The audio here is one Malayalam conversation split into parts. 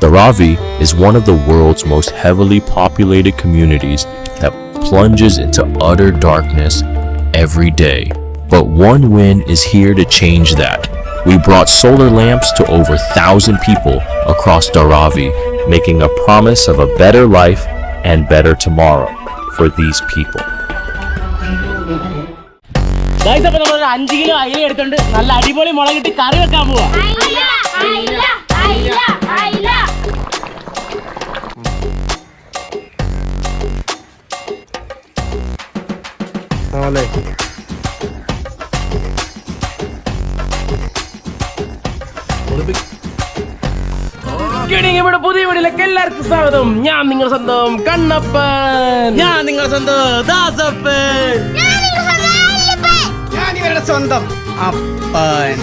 Dharavi is one of the world's most heavily populated communities that plunges into utter darkness every day. But one win is here to change that. We brought solar lamps to over 1,000 people across Dharavi, making a promise of a better life and better tomorrow for these people. Guys അപ്പൊ നമ്മൾ അഞ്ച് കിലോ അയില എടുത്തോണ്ട് നല്ല അടിപൊളി മുളകിട്ട് കറി വെക്കാൻ പോവാ കിടിങ്ങി ഇവിടെ പുതിയ വീടിലേക്ക് എല്ലാവർക്കും സ്വാഗതം. ഞാൻ നിങ്ങളുടെ സ്വന്തം കണ്ണപ്പൻ. ഞാൻ നിങ്ങളുടെ സ്വന്തം ദാസപ്പൻ. ഞാൻ ഇവരുടെ സ്വന്തം അപ്പൻ.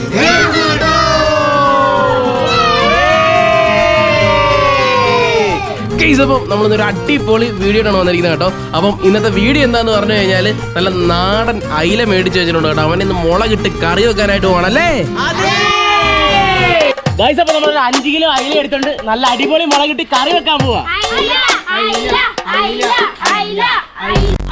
ഗൈസ് അപ്പം നമ്മളിന്നൊരു അടിപൊളി വീഡിയോ ആണ് വന്നിരിക്കുന്നത് കേട്ടോ. അപ്പം ഇന്നത്തെ വീഡിയോ എന്താന്ന് പറഞ്ഞു കഴിഞ്ഞാൽ നല്ല നാടൻ അയില മേടിച്ച് വെച്ചിട്ടുണ്ട് കേട്ടോ. അവനെ ഇന്ന് മുളകിട്ട് കറി വെക്കാനായിട്ട് പോകണല്ലേ ഗൈസ് അപ്പൊ നമ്മൾ അഞ്ച് കിലോ അയില എടുത്തോണ്ട് നല്ല അടിപൊളി മുളകിട്ട് കറി വെക്കാൻ പോവാ.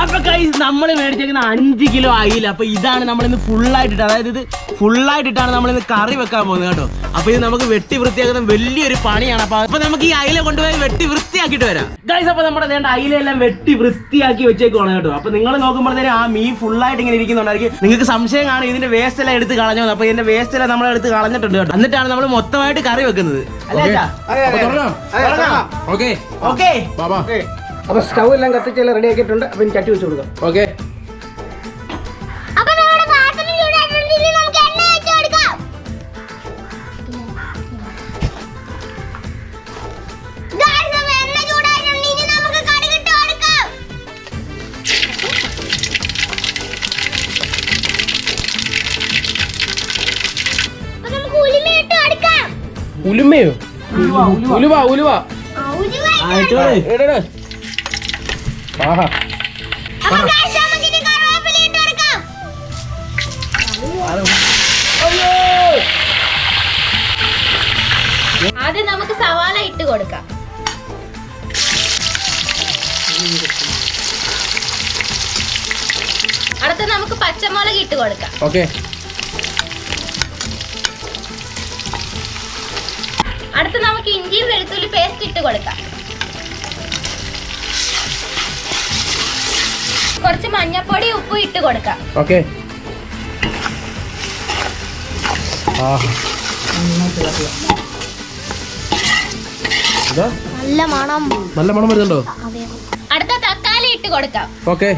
അപ്പൊ ഗൈസ് നമ്മൾ മേടിച്ചേക്കുന്ന അഞ്ച് കിലോ അയില. അപ്പൊ ഇതാണ് നമ്മൾ ഇന്ന് ഫുള്ളായിട്ടിട്ട് അതായത് ഇത് ഫുള്ളായിട്ടിട്ടാണ് നമ്മൾ ഇന്ന് കറി വെക്കാൻ പോകുന്നത് കേട്ടോ. അപ്പൊ ഇത് നമുക്ക് വെട്ടി വൃത്തിയാക്കുന്ന വലിയൊരു പണിയാണ്. അപ്പൊ അപ്പൊ നമുക്ക് ഈ അയില കൊണ്ടുപോയി വെട്ടി വൃത്തിയാക്കിയിട്ട് വരാം. ഗൈസ് അപ്പൊ നമ്മുടെ വേണ്ട അയിലെല്ലാം വെട്ടി വൃത്തിയാക്കി വെച്ചേക്കുവാണ് കേട്ടോ. അപ്പൊ നിങ്ങൾ നോക്കുമ്പോഴത്തേനും ആ മീൻ ഫുള്ളായിട്ട് ഇങ്ങനെ ഇരിക്കുന്നുണ്ടായിരിക്കും. നിങ്ങൾക്ക് സംശയം കാണും ഇതിന്റെ വേസ്റ്റ് എല്ലാം എടുത്ത് കളഞ്ഞു അപ്പൊ ഇതിന്റെ വേസ്റ്റ് എല്ലാം നമ്മൾ എടുത്ത് കളഞ്ഞിട്ടുണ്ട് കേട്ടോ. എന്നിട്ടാണ് നമ്മൾ മൊത്തമായിട്ട് കറി വെക്കുന്നത്. അല്ലേ ഓക്കെ ഓക്കെ അപ്പൊ സ്റ്റൗ എല്ലാം കത്തിച്ചെല്ലാം റെഡി ആക്കിയിട്ടുണ്ട്. അപ്പൊ ഇനി ചട്ടി വെച്ച് കൊടുക്കാം. ഓക്കെ ഉലുമയോ ഉലുവ ഉലുവ ഉലുവാ. ഇടട് ആഹാ ആദ്യം നമുക്ക് സവാള ഇട്ട് കൊടുക്കാം. അടുത്ത നമുക്ക് പച്ചമുളക് ഇട്ട് കൊടുക്കാം. ഓക്കെ. അടുത്ത നമുക്ക് ഇഞ്ചിയും വെളുത്തുള്ളി പേസ്റ്റ് ഇട്ട് കൊടുക്കാം. കുറച്ച് മഞ്ഞപ്പൊടി ഉപ്പും ഇട്ട് കൊടുക്കാം. ഓക്കെ. നല്ല മണം. നല്ല മണം വരുന്നുണ്ടോ? അടുത്ത തക്കാളി ഇട്ട് കൊടുക്കാം. ഓക്കെ.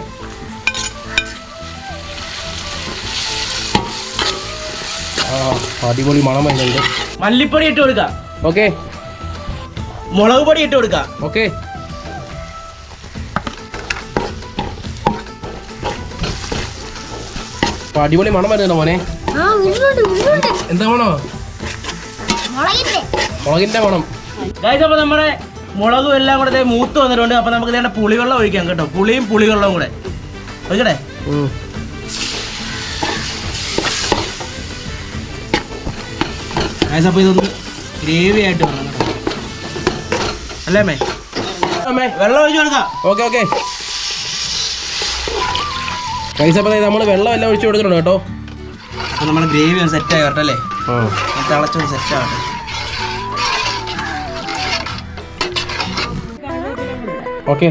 അടിപൊളി മണം വരുന്നുണ്ട്. മല്ലിപ്പൊടി ഇട്ട് കൊടുക്കാം. ഓക്കെ. മുളക് പൊടി ഇട്ട് കൊടുക്കാം. ഓക്കെ. അടിപൊളി മണം വരുന്നുണ്ടോ മോനെ? എന്താ മണോ? മുളകിന്റെ മുളകിന്റെ മണം. അപ്പൊ നമ്മുടെ മുളകും എല്ലാം കൂടെ മൂത്ത് വന്നിട്ടുണ്ട്. അപ്പൊ നമുക്ക് ഇതേണ്ട പുളിവെള്ളം ഒഴിക്കാം കേട്ടോ. പുളിയും പുളിവെള്ളവും കൂടെ. ഒഴിക്കട്ടെ? അപ്പൊ ഇതൊന്ന് ഗ്രേവി ആയിട്ട് വേണം കേട്ടോ. അല്ലേ അമ്മേ? അമ്മേ. വെള്ളം ഒഴിച്ചു കൊടുക്കാം. ഓക്കെ ഓക്കെ പൈസ നമ്മൾ വെള്ളം എല്ലാം ഒഴിച്ചു കൊടുത്തിട്ടുണ്ട് കേട്ടോ. അപ്പൊ നമ്മുടെ ഗ്രേവി ഒന്ന് സെറ്റ് ആയി കേട്ടല്ലേ തിളച്ചൊന്ന് സെറ്റ് ആവട്ടെ. ഓക്കെ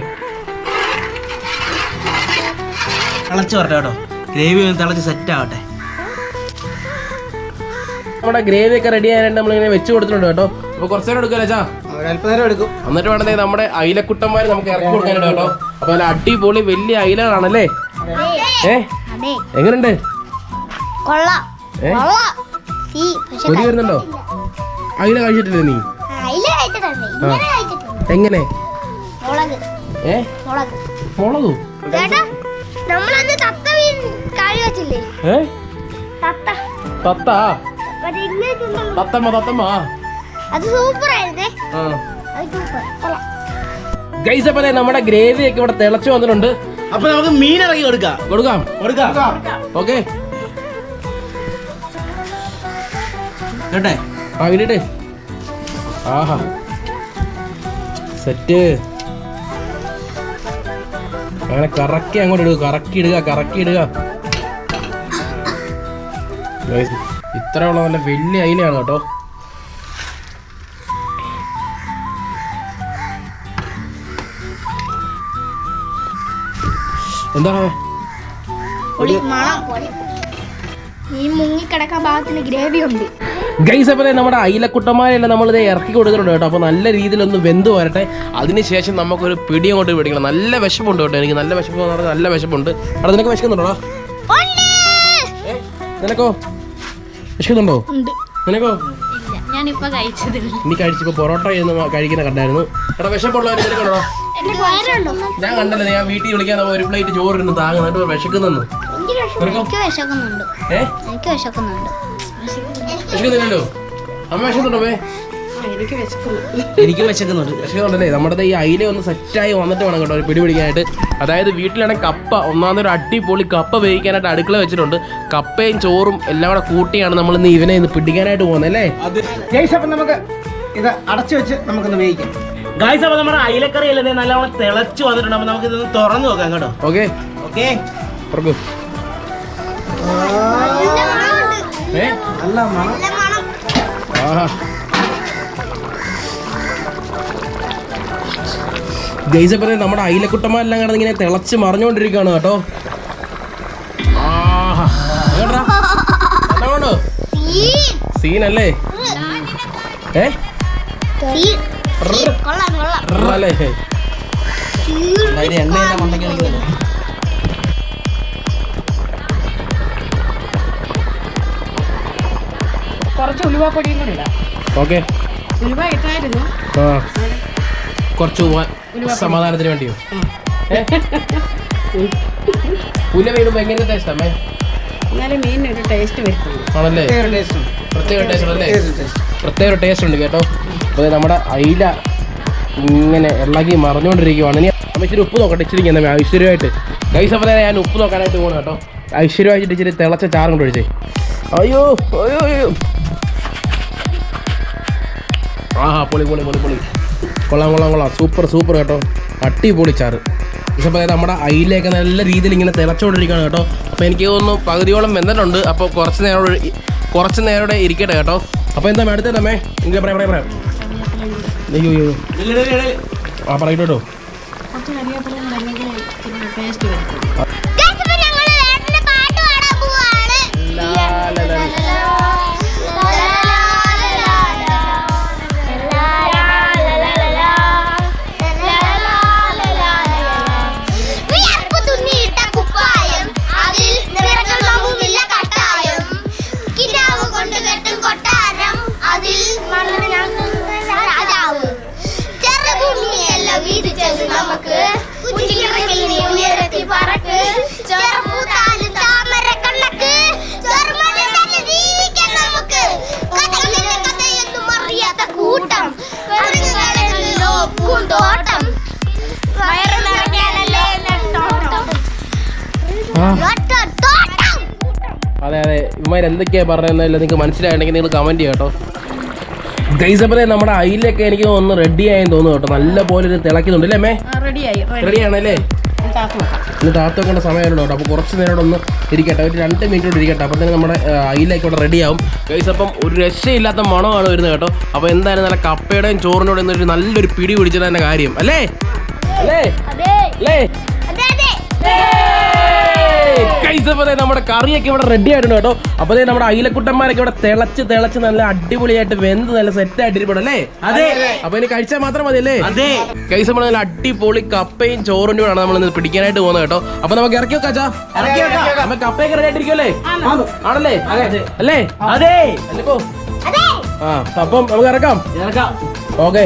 തിളച്ച് വരട്ടെ കേട്ടോ. ഗ്രേവി ഒന്ന് തിളച്ച് സെറ്റ് ആവട്ടെ. നമ്മുടെ ഗ്രേവി ഒക്കെ റെഡി ആയിട്ട് നമ്മളിങ്ങനെ വെച്ച് കൊടുത്തിട്ടുണ്ട് കേട്ടോ. അപ്പൊ കുറച്ച് നേരം എടുക്കുമല്ലോ ചാ അല്പനേരം എടുക്കും. എന്നിട്ട് വേണമെങ്കിൽ നമ്മുടെ അയിലക്കുട്ടന്മാർ നമുക്ക് ഇറക്കി കൊടുക്കാനുണ്ട് കേട്ടോ. അപ്പൊ നല്ല അടിപൊളി വലിയ അയിലാണല്ലേ ഏ? കൊതി വരുന്നുണ്ടോ? അയില കഴിച്ചിട്ടില്ല നീ? എങ്ങനെ? ഏ? മുളക്. തത്തമ്മ തത്തമ്മ. അത് സൂപ്പർ. ആയിരുന്നേ ഗൈസ് അപ്പൊ നമ്മുടെ ഗ്രേവി ഒക്കെ ഇവിടെ തിളച്ചു വന്നിട്ടുണ്ട്. അപ്പൊ നമുക്ക് മീൻ ഇറക്കി കൊടുക്കാം. കൊടുക്കാം. കൊടുക്കാം. ഓക്കെ. കേട്ടെ ആ ഇടട്ടെ. ആഹാ. സെറ്റ്. അങ്ങനെ കറക്കി അങ്ങോട്ട് ഇടുക. കറക്കി ഇടുക കറക്കി ഇടുക. Guys, ഇത്രയുള്ള നല്ല വലിയ അയിലാണ് കേട്ടോ. എന്താണ് പൊളി മണം ഈ മുങ്ങിക്കിടക്കാൻ ഭാഗത്തിന് ഗ്രേവി ഉണ്ട് ഗൈസ് അപ്പോൾ നമ്മുടെ അയിലക്കുട്ടന്മാരെല്ലാം നമ്മളിത് ഇറക്കി കൊടുക്കുന്നുണ്ട് കേട്ടോ. അപ്പോൾ നല്ല രീതിയിലൊന്ന് വെന്ത് വരട്ടെ. അതിനുശേഷം നമുക്കൊരു പിടി അങ്ങോട്ട് പിടിക്കണം. നല്ല വിശപ്പുണ്ട് കേട്ടോ എനിക്ക്. നല്ല വിശപ്പ് എന്ന് പറഞ്ഞാൽ നല്ല വിശപ്പുണ്ട്. അവിടെ നിനക്ക് വിശക്കുന്നുണ്ടോ? നിനക്കോ? വിശക്കുന്നുണ്ടോ? നിനക്കോ? ഞാനിപ്പോ കഴിച്ചത് നീ കഴിച്ചപ്പോൾ പൊറോട്ട കഴിക്കുന്ന കണ്ടായിരുന്നു. എടാ വിശപ്പുള്ളവർ കണ്ടോ? ഞാൻ കണ്ടല്ലോ ഞാൻ വീട്ടിൽ വിളിക്കാൻ ഒരു പ്ലേറ്റ് ചോറ് ഇരുന്ന് വിശക്കുന്നെന്ന് നിനക്കോ? എനിക്ക് വിശക്കുന്നുണ്ട്. ഏ? എനിക്ക് വിശക്കുന്നുണ്ട്. വിശക്കുന്നില്ലല്ലോ? അമ്മ വിശക്കുന്നുണ്ടോ മേ എനിക്ക് വിശക്കുന്നുണ്ട്. ഉണ്ടല്ലേ നമ്മുടെ ഈ അയില ഒന്ന് സെറ്റായി വന്നിട്ട് വേണം കേട്ടോ ഒരു പിടി പിടിക്കാനായിട്ട്. അതായത് വീട്ടിലാണെങ്കിൽ കപ്പ ഒന്നാമത് ഒരു അടിപൊളി കപ്പ വേവിക്കാനായിട്ട് അടുക്കള വെച്ചിട്ടുണ്ട്. കപ്പയും ചോറും എല്ലാം കൂടെ കൂട്ടിയാണ് നമ്മൾ ഇന്ന് ഇവനെ ഇന്ന് പിടിക്കാനായിട്ട് പോകുന്നത് അല്ലേ? അപ്പം നമുക്ക് ഇത് അടച്ചു വെച്ച് നമുക്കൊന്ന് വേവിക്കാം. ഗായ്സ് അപ്പൊ നമ്മുടെ അയിലക്കറി അല്ലേ നല്ലവണ്ണം തിളച്ചു വന്നിട്ടുണ്ട്. അപ്പൊ നമുക്ക് ഇതൊന്ന് തുറന്നു നോക്കാം കേട്ടോ. ഓക്കെ. ഓക്കെ. നല്ല മണം. ഗൈസ് പറഞ്ഞ നമ്മുടെ അയിലക്കുട്ടന്മാരെല്ലാം കിടന്ന് ഇങ്ങനെ തിളച്ച് മറിഞ്ഞുകൊണ്ടിരിക്കുകയാണ് കേട്ടോ? സീനല്ലേ? ഏ? കൊള്ളാം കൊള്ളാം. അല്ലേ അതിന്റെ എണ്ണ മണ്ടയ്ക്ക് കുറച്ച് ഉലുവാപ്പൊടിയും കൂടി ഇടാം. ഓക്കെ. ഉലുവ ഇട്ടായിരുന്നു. ആ. കുറച്ച് സമാധാനത്തിന് വേണ്ടിയോ പുല വീടുമ്പോ എങ്ങനെ ടേസ്റ്റ് അമ്മേ എന്നാലും മീനിനൊരു ടേസ്റ്റ് വരുത്തുള്ളൂ. ആണല്ലേ? പ്രത്യേക ടേസ്റ്റ് അല്ലേ പ്രത്യേക ടേസ്റ്റ് ഒരു ടേസ്റ്റ് ഉണ്ട്. കേട്ടോ. അപ്പോൾ നമ്മുടെ അയില ഇങ്ങനെ ഇളകി മറിഞ്ഞുകൊണ്ടിരിക്കുവാണ്. ഇനി ഇച്ചിരി ഉപ്പ് നോക്കട്ടെ ഇച്ചിരി ഞാൻ ഐശ്വര്യമായിട്ട്. കൈസ് സമയം ഞാൻ ഉപ്പ് നോക്കാനായിട്ട് പോകണം കേട്ടോ. ഐശ്വര്യമായിട്ട് ഇച്ചിരി തിളച്ച ചാറും കൊണ്ട് ഒഴിച്ചേ. അയ്യോ അയ്യോ അയ്യോ. ആഹാ പൊളി പൊളി പൊളി പൊളി. കൊള്ളാം കൊള്ളാം കൊള്ളാം. സൂപ്പർ സൂപ്പർ കേട്ടോ. അടിപൊളി ചാറ്. പക്ഷെ അപ്പോൾ നമ്മുടെ അയിലേക്ക് നല്ല രീതിയിൽ ഇങ്ങനെ തിളച്ചുകൊണ്ടിരിക്കുകയാണ് കേട്ടോ. അപ്പോൾ എനിക്ക് തോന്നുന്നു പകുതിയോളം വെന്തിട്ടുണ്ട്. അപ്പോൾ കുറച്ച് നേരം കുറച്ച് നേരം കൂടെ ഇരിക്കട്ടെ കേട്ടോ. അപ്പോൾ എന്താ അടുത്ത അമ്മേ എനിക്ക് പറയാം പറയാം പറയാം. അയ്യോ അയ്യോ ആ പറയട്ടോ അതെ എന്തൊക്കെയാണ് പറഞ്ഞതെന്നല്ല നിങ്ങൾക്ക് മനസ്സിലായിട്ടുണ്ടെങ്കിൽ നിങ്ങൾ കമന്റ് ചെയ്യാം കേട്ടോ. ഗൈസപ്പറേ നമ്മുടെ അയിലൊക്കെ എനിക്ക് ഒന്ന് റെഡി ആയെന്ന് തോന്നുന്നു കേട്ടോ. നല്ല പോലെ ഒരു തിളക്കുന്നുണ്ട് അല്ലേ മേ റെഡിയായി റെഡി ആണല്ലേ? ഇന്ന് താത്ത് വെക്കേണ്ട കേട്ടോ. അപ്പോൾ കുറച്ച് നേരം ഒന്ന് ഇരിക്കട്ടെ. ഒരു രണ്ട് മിനിറ്റ് കൂടി ഇരിക്കട്ടെ. അപ്പോൾ തന്നെ നമ്മുടെ അയിലേക്കൂടെ അയിലേക്ക് ഇവിടെ റെഡി ആവും. ഗൈസ് അപ്പം ഒരു രക്ഷയില്ലാത്ത മണമാണ് വരുന്നത് കേട്ടോ. അപ്പോൾ എന്തായാലും നല്ല കപ്പയുടെയും ചോറിനോടെ ഒരു നല്ലൊരു പിടി പിടിച്ചത് തന്നെ കാര്യം. അല്ലേ? അല്ലേ? അല്ലേ? ദേ നമ്മുടെ കറിയൊക്കെ ഇവിടെ റെഡി ആയിട്ടുണ്ട് കേട്ടോ. അപ്പോൾ ദേ നമ്മുടെ അയിലക്കുട്ടന്മാരൊക്കെ ഇവിടെ തിളച്ച് തിളച്ച് നല്ല അടിപൊളിയായിട്ട് വെന്ത് നല്ല സെറ്റ് ആയിട്ടിരിപ്പുണ്ട് അല്ലേ? അതെ. അപ്പൊ ഇനി കഴിച്ചാൽ മാത്രം മതി അല്ലേ? അതെ. കൈസ് നമ്മൾ നല്ല അടിപൊളി കപ്പയും ചോറും കൂടെയാണ് നമ്മൾ ഇന്ന് പിടിക്കാനായിട്ട് പോകുന്നത് കേട്ടോ. അപ്പൊ നമുക്ക് ഇറക്കി വെക്കാം. അപ്പൊ കപ്പയൊക്കെ റെഡി ആയിട്ടിരിക്കുമല്ലേ ആണല്ലേ? അല്ലേ? അതെ. അപ്പം നമുക്ക് ഇറക്കാം. ഇറക്കാം. ഓക്കെ.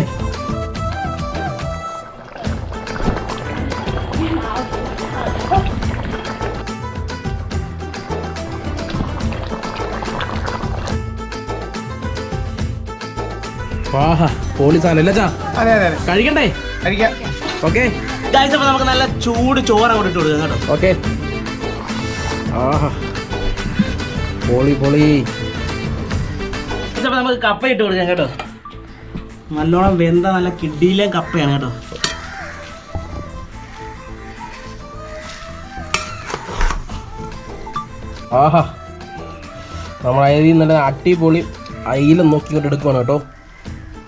ആഹാ പോളി സാധനം അല്ലേ ചാ അതെ അതെ അതെ. കഴിക്കണ്ടേ? കഴിക്കാം. ഓക്കെ. ഗായ്സ് അപ്പോൾ നമുക്ക് നല്ല ചൂട് ചോറ് അങ്ങോട്ട് ഇട്ട് കൊടുക്കാം കേട്ടോ. ഓക്കെ. ആഹാ. പൊളി പൊളി. Guys, അപ്പൊ നമുക്ക് കപ്പ ഇട്ട് കൊടുക്കാം കേട്ടോ. നല്ലോണം വെന്ത നല്ല കിഡിയിലെ കപ്പയാണ് കേട്ടോ. ആഹാ. നമ്മൾ അതായത് നല്ല അടിപൊളി അയിലും നോക്കിക്കൊണ്ട് എടുക്കുവാണ് കേട്ടോ.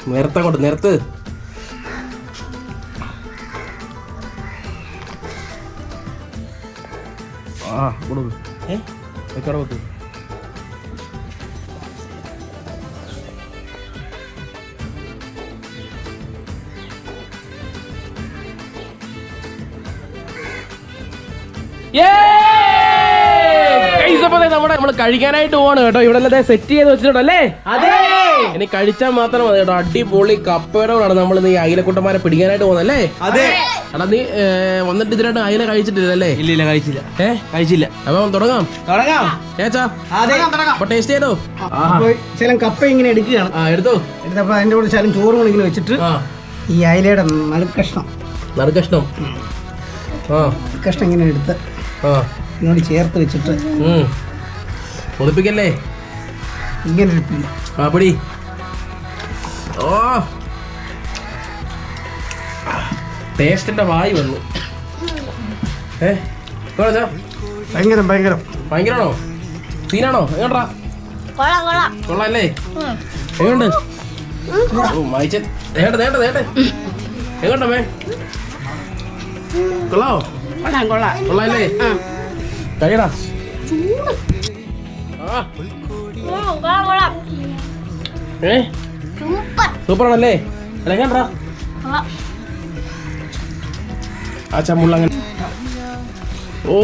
നേരത്തെ കൊണ്ട് നേരത്ത്. ആ കൊടുക്ക് ഏ? വെക്കട വെക്ക്. നമ്മുടെ നമ്മൾ കഴിക്കാനായിട്ട് പോവാണ് കേട്ടോ. ഇവിടെ എല്ലാം സെറ്റ് ചെയ്ത് വെച്ചിട്ടുണ്ടല്ലേ? അതെ. ഇനി കഴിച്ചാൽ മാത്രം മതി കേട്ടോ. അടിപൊളി കപ്പയോടാണ് നമ്മൾ ഈ അയിലക്കുട്ടന്മാരെ പിടിക്കാനായിട്ട് പോകുന്നല്ലേ അതെ. എടാ നീ വന്നിട്ട് ഇതിനായിട്ട് അയില കഴിച്ചിട്ടില്ലല്ലേ ഇല്ല ഇല്ല കഴിച്ചില്ല. ഏ? കഴിച്ചില്ല. അപ്പം തുടങ്ങാം. തുടങ്ങാം. ഏച്ചാ അതെ. അപ്പൊ ടേസ്റ്റ് ചെയ്തോ? ചില കപ്പ ഇങ്ങനെ എടുക്കുകയാണ്. ആ എടുത്തോ? എടുത്തപ്പോൾ അതിന്റെ കൂടെ ശകലം ചോറും കൂടി ഇങ്ങനെ വെച്ചിട്ട് ഈ അയിലയുടെ നടുക്കഷ്ണം. നറുക്കഷ്ണം ആ. കഷ്ണം ഇങ്ങനെ എടുത്ത് ആ. ചേർത്ത് വെച്ചിട്ട് ഉം. കൊതിപ്പിക്കല്ലേ ഇങ്ങനെ ആ പിടി. ഓ. ടേസ്റ്റിന്റെ വായി വന്നു. ഏ എങ്ങോട്ടാ ഭയങ്കരം ഭയങ്കരം. ഭയങ്കരാണോ സീനാണോ? എങ്ങോട്ടാ? കൊള്ളാം കൊള്ളാം. കൊള്ളാല്ലേ? എങ്ങോട്ട്? ഓ വായിച്ച നേട്ടെ നേട്ടെ നേട്ടെ എങ്ങോട്ടമ്മേ കൊള്ളാവോ? കൊള്ളാം കൊള്ളാം. കൊള്ളാല്ലേ? കഴിയടാ. ഏ? സൂപ്പർ സൂപ്പറാണല്ലേ? അല്ല എങ്ങോട്ടാ കൊള്ളാം ആ ചമ്മുള്ളങ്ങനെ ഓ.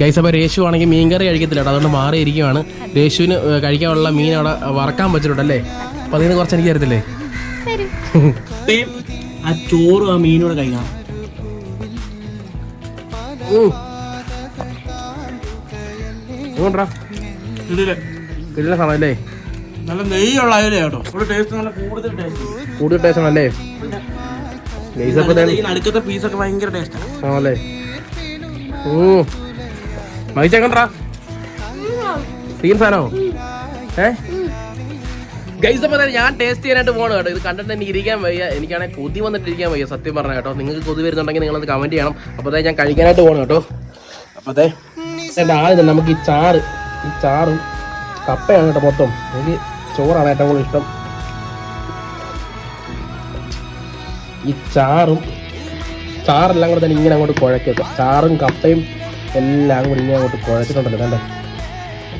ഗൈസ് അപ്പോൾ രേഷു ആണെങ്കിൽ മീൻകറി കഴിക്കത്തില്ല കേട്ടോ. അതുകൊണ്ട് മാറിയിരിക്കുവാണ്. രേശുവിന് കഴിക്കാനുള്ള മീൻ അവിടെ വറക്കാൻ വെച്ചിട്ടുണ്ടല്ലേ? അപ്പൊ അതിന് കുറച്ച് എനിക്ക് തരത്തില്ലേ ആ ചോറും ആ മീനോട് കഴിക്കണം. കിടില സാധനമല്ലേ നല്ല നെയ്യുള്ള അയല കേട്ടോ. ഒരു ടേസ്റ്റ് നല്ല കൂടുതൽ ടേസ്റ്റ് കൂടുതൽ ടേസ്റ്റ് ആണല്ലേ? ഗൈസ് അപ്പോൾ ദേ- ഈ നടുക്കത്തെ പീസൊക്കെ ഭയങ്കര ടേസ്റ്റാണ് ആണല്ലേ? ഓ. മൈച്ച എങ്ങോട്ടാ തീൻ സാധനമോ ഏ? ഗൈസ് അപ്പോൾ ഞാൻ ടേസ്റ്റ് ചെയ്യാനായിട്ട് പോകണം കേട്ടോ. ഇത് കണ്ടിട്ട് തന്നെ ഇരിക്കാൻ വയ്യ. എനിക്കാണെങ്കിൽ കൊതി വന്നിട്ടിരിക്കാൻ വയ്യ സത്യം പറഞ്ഞ കേട്ടോ. നിങ്ങൾക്ക് കൊതി വരുന്നുണ്ടെങ്കിൽ നിങ്ങളത് കമന്റ് ചെയ്യണം. അപ്പോഴത്തേ അതെ ഞാൻ കഴിക്കാനായിട്ട് പോകണം കേട്ടോ. അപ്പത്തെ ആദ്യം നമുക്ക് ഈ ചാറ് ഈ ചാറും കപ്പയാണ് കേട്ടോ മൊത്തം. എനിക്ക് ചോറാണ് ഏറ്റവും കൂടുതൽ ഇഷ്ടം. ഈ ചാറും ചാറെല്ലാം കൂടെ തന്നെ ഇങ്ങനെ അങ്ങോട്ട് കുഴക്കുക ചാറും കപ്പയും എല്ലാം കൂടി ഇങ്ങനെ അങ്ങോട്ട് കുഴച്ചിട്ടുണ്ടല്ലോ കണ്ടോ?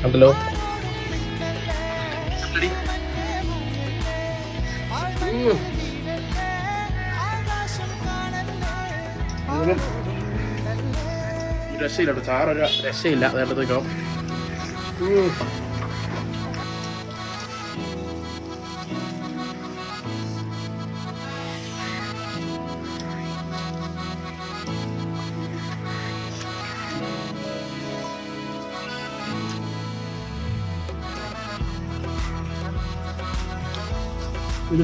കണ്ടല്ലോ? രക്ഷയില്ല ചാറൊരു രക്ഷയില്ല. നേരത്തേക്കോ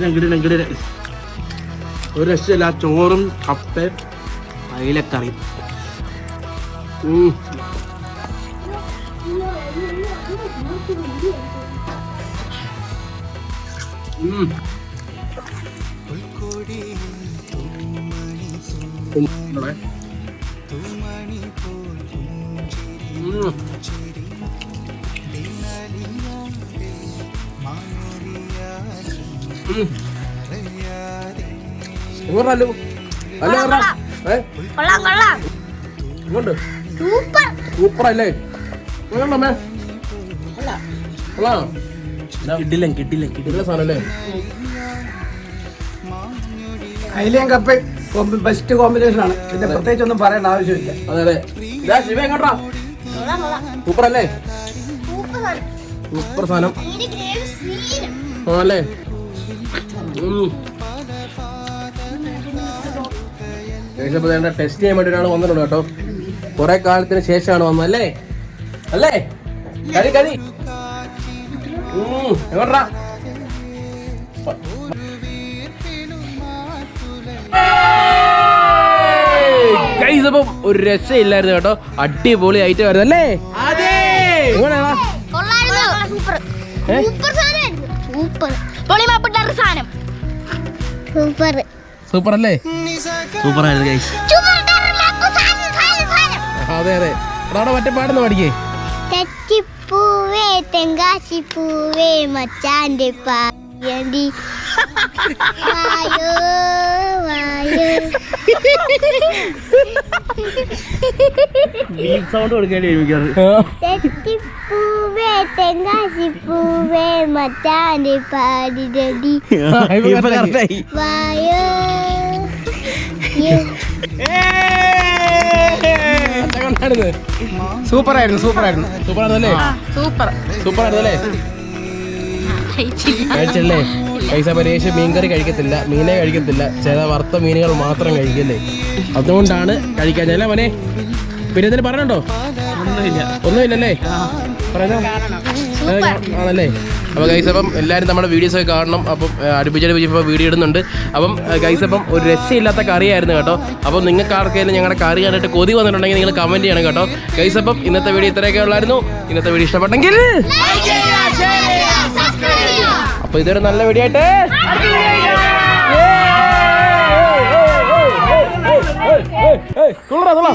കിടിലൻ കിടിലൻ ഒരു രക്ഷയില്ല ചോറും കപ്പയും അയിലക്കറിയും. ഉം. എങ്ങോട്ടാ? ഏ? കൊള്ളാം കൊള്ളാം. ഇങ്ങോട്ട്. സൂപ്പർ. അല്ലേ എങ്ങോട്ടമ്മേ കൊള്ളാം. കിട്ടില്ല കിട്ടില്ല കിട്ടില്ല. സാധനല്ലേ അയിലയും കപ്പയും ബെസ്റ്റ് കോമ്പിനേഷൻ ആണ്. പിന്നെ പ്രത്യേകിച്ച് ഒന്നും പറയേണ്ട ആവശ്യമില്ല. അതെ അതെ. ഇതാ ശിവ എങ്ങോട്ടാ സൂപ്പർ അല്ലേ സൂപ്പർ സാധനം. ആണല്ലേ? ടെസ്റ്റ് ചെയ്യാൻ വേണ്ടി ഒരാൾ വന്നിട്ടുണ്ട് കേട്ടോ. കുറെ കാലത്തിന് ശേഷമാണ് വന്നത് അല്ലേ? അല്ലേ? കളി ഉം, എങ്ങോട്ടാ Guys, അപ്പം ഒരു രക്ഷയില്ലായിരുന്നു കേട്ടോ. അടിപൊളി ഐറ്റം ആയിരുന്നു അല്ലേ? എങ്ങനെയാ? സൂപ്പർ. സൂപ്പർ അല്ലേ സൂപ്പർ ആയിരുന്നു ഗൈസ് അതെ. അതെ അവിടെ മറ്റേ പാടുന്ന പാടിക്കേ. തെറ്റിപ്പൂവേ തെങ്കാശിപ്പൂവേ മച്ചാന്റെ പായണ്ടി. വായോ വായോ. ബീപ് സൗണ്ട് കൊടുക്കേണ്ടി വരും തെങ്കാശിപ്പൂവേ മച്ചാന്റെ പാടിരടി വായോ. സൂപ്പർ ആയിരുന്നു സൂപ്പർ ആയിരുന്നു സൂപ്പർ ആയിരുന്നല്ലേ സൂപ്പർ. സൂപ്പർ ആയിരുന്നല്ലേ കഴിച്ചല്ലേ പൈസ പരീക്ഷ മീൻകറി കഴിക്കത്തില്ല മീനെ കഴിക്കത്തില്ല. ചില വറുത്ത മീനുകൾ മാത്രം കഴിക്കല്ലേ? അതുകൊണ്ടാണ് കഴിക്കാൻ. അല്ലേ മോനെ പിന്നെ ഇതിന് പറഞ്ഞോ ഒന്നുമില്ല. ഒന്നുമില്ലല്ലേ? പറഞ്ഞോ. ആണല്ലേ? അപ്പോൾ ഗൈസ് അപ്പം എല്ലാവരും നമ്മുടെ വീഡിയോസ് ഒക്കെ കാണണം. അപ്പം അടുപ്പിച്ചടുപ്പിച്ചപ്പോൾ വീഡിയോ ഇടുന്നുണ്ട്. അപ്പം ഗൈസ് അപ്പം ഒരു രക്ഷയില്ലാത്ത കറിയായിരുന്നു കേട്ടോ. അപ്പം നിങ്ങൾക്ക് ആർക്കെങ്കിലും ഞങ്ങളുടെ കറി കണ്ടിട്ട് കൊതി വന്നിട്ടുണ്ടെങ്കിൽ നിങ്ങൾ കമന്റ് ചെയ്യണം കേട്ടോ. ഗൈസ് അപ്പം ഇന്നത്തെ വീഡിയോ ഇത്രയൊക്കെ ഉള്ളായിരുന്നു. ഇന്നത്തെ വീഡിയോ ഇഷ്ടപ്പെട്ടെങ്കിൽ അപ്പോൾ ഇതൊരു നല്ല വീഡിയോ ആയിട്ട് തുള്ളടാ തുള്ളാ